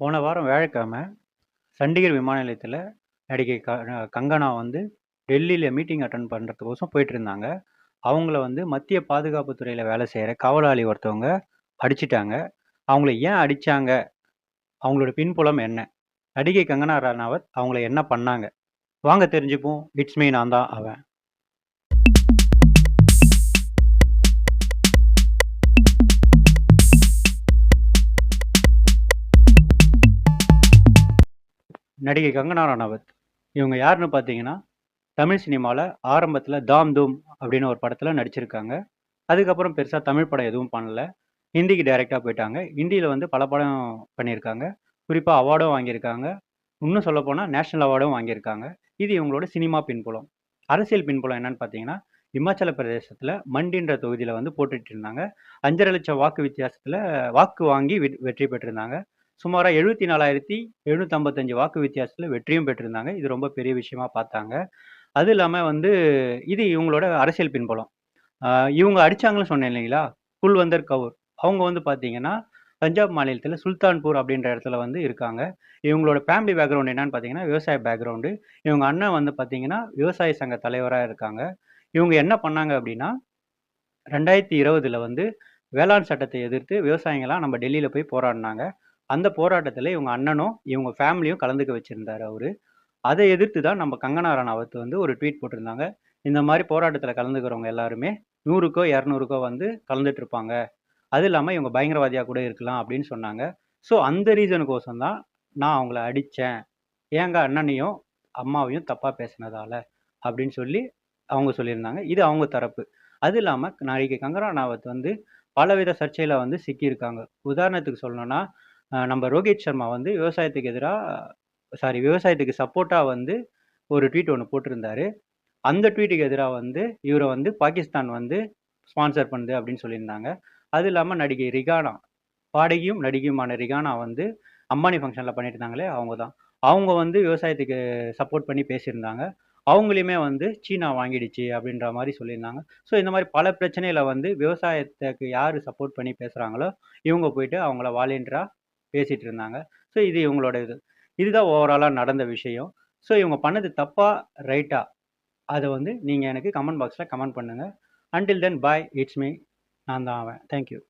போன வாரம் வேலைக்கிழமை சண்டிகர் விமான நிலையத்தில் நடிகை க கங்கனா வந்து டெல்லியில் மீட்டிங் அட்டன் பண்ணுறதுக்கோசம் போயிட்டுருந்தாங்க. அவங்கள வந்து மத்திய பாதுகாப்பு துறையில் வேலை செய்கிற காவலாளி ஒருத்தவங்க அடிச்சுட்டாங்க. அவங்கள ஏன் அடித்தாங்க அவங்களோட பின்புலம் என்ன? நடிகை கங்கனா ரனாவத் அவங்கள என்ன பண்ணாங்க? வாங்க தெரிஞ்சுப்போம். இட்ஸ் மீ நான் தான் அவன். நடிகை கங்கனா ரணாவத் இவங்க யாருன்னு பார்த்தீங்கன்னா, தமிழ் சினிமாவில் ஆரம்பத்தில் தாம் தூம் அப்படின்னு ஒரு படத்தில் நடிச்சிருக்காங்க. அதுக்கப்புறம் பெருசாக தமிழ் படம் எதுவும் பண்ணல. ஹிந்திக்கு டைரெக்டாக போயிட்டாங்க. ஹிந்தியில் வந்து பல படம் பண்ணியிருக்காங்க. குறிப்பாக அவார்டும் வாங்கியிருக்காங்க. இன்னும் சொல்லப்போனால் நேஷனல் அவார்டும் வாங்கியிருக்காங்க. இது இவங்களோட சினிமா பின்புலம். அரசியல் பின்புலம் என்னன்னு பார்த்தீங்கன்னா, இமாச்சல பிரதேசத்தில் மண்டின்ற தொகுதியில் வந்து போட்டுட்டு இருந்தாங்க. 5,50,000 வாக்கு வித்தியாசத்தில் வாக்கு வாங்கி வெ வெற்றி பெற்றிருந்தாங்க. சுமாராக எழுபத்தி நாலாயிரத்தி எழுநூற்றம்பத்தஞ்சு வாக்கு வித்தியாசத்தில் வெற்றியும் பெற்றிருந்தாங்க. இது ரொம்ப பெரிய விஷயமா பார்த்தாங்க. அது இல்லாமல் வந்து இது இவங்களோட அரசியல் பின்புலம். இவங்க அடித்தாங்கன்னு சொன்னேன் இல்லைங்களா? குல்வந்தர் கவுர். அவங்க வந்து பார்த்தீங்கன்னா, பஞ்சாப் மாநிலத்தில் சுல்தான்பூர் அப்படின்ற இடத்துல வந்து இருக்காங்க. இவங்களோட ஃபேமிலி பேக்ரவுண்ட் என்னன்னு பார்த்தீங்கன்னா, விவசாய பேக்ரவுண்டு. இவங்க அண்ணன் வந்து பார்த்தீங்கன்னா, விவசாய சங்க தலைவராக இருக்காங்க. இவங்க என்ன பண்ணாங்க அப்படின்னா, 2020ல வந்து வேளாண் சட்டத்தை எதிர்த்து விவசாயிங்கலாம் நம்ம டெல்லியில் போய் போராடினாங்க அந்த போராட்டத்தில் இவங்க அண்ணனும், இவங்க ஃபேமிலியும் கலந்துக்க வச்சுருந்தார் அவர் அதை எதிர்த்து தான் நம்ம கங்கனா ராணாவத்து வந்து ஒரு ட்வீட் போட்டிருந்தாங்க. இந்த மாதிரி போராட்டத்தில் கலந்துக்கிறவங்க எல்லாருமே 100க்கோ, 200க்கோ வந்து கலந்துட்டு இருப்பாங்க. அது இல்லாமல் இவங்க பயங்கரவாதியாக கூட இருக்கலாம் அப்படின்னு சொன்னாங்க. ஸோ அந்த ரீசனுக்கோசம் தான் நான் அவங்கள அடித்தேன் ஏங்க அண்ணனையும், அம்மாவையும் தப்பாக பேசினதால அப்படின்னு சொல்லி அவங்க சொல்லியிருந்தாங்க. இது அவங்க தரப்பு. அது இல்லாமல் நாளைக்கு கங்கனா ரனாவத் வந்து பலவித சர்ச்சையில் வந்து சிக்கியிருக்காங்க. உதாரணத்துக்கு சொல்லணும்னா, நம்ம ரோஹித் சர்மா வந்து விவசாயத்துக்கு எதிராக சாரி விவசாயத்துக்கு சப்போர்ட்டாக வந்து ஒரு ட்வீட் ஒன்று போட்டிருந்தாரு. அந்த ட்வீட்டுக்கு எதிராக வந்து இவரை வந்து பாகிஸ்தான் வந்து ஸ்பான்சர் பண்ணுது அப்படின்னு சொல்லியிருந்தாங்க. அது இல்லாமல் நடிகை ரிகானா, பாடகியும், நடிகையுமான ரிகானா வந்து அம்பானி ஃபங்க்ஷனில் பண்ணிட்டு இருந்தாங்களே அவங்க தான். அவங்க வந்து விவசாயத்துக்கு சப்போர்ட் பண்ணி பேசியிருந்தாங்க. அவங்களையுமே வந்து சீனா வாங்கிடுச்சு அப்படின்ற மாதிரி சொல்லியிருந்தாங்க. ஸோ இந்த மாதிரி பல பிரச்சனையில் வந்து விவசாயத்துக்கு யார் சப்போர்ட் பண்ணி பேசுகிறாங்களோ இவங்க போயிட்டு அவங்கள வாலண்டியரா பேசிகிட்டு இருந்தாங்க. ஸோ இது இவங்களோட இது. இதுதான் ஓவராலாக நடந்த விஷயம். ஸோ இவங்க பண்ணது தப்பாக ரைட்டாக அதை வந்து நீங்கள் எனக்கு கமெண்ட் பாக்ஸில் கமெண்ட் பண்ணுங்கள் until then bye. It's me நான் தான் ஆவேன் தேங்க் யூ.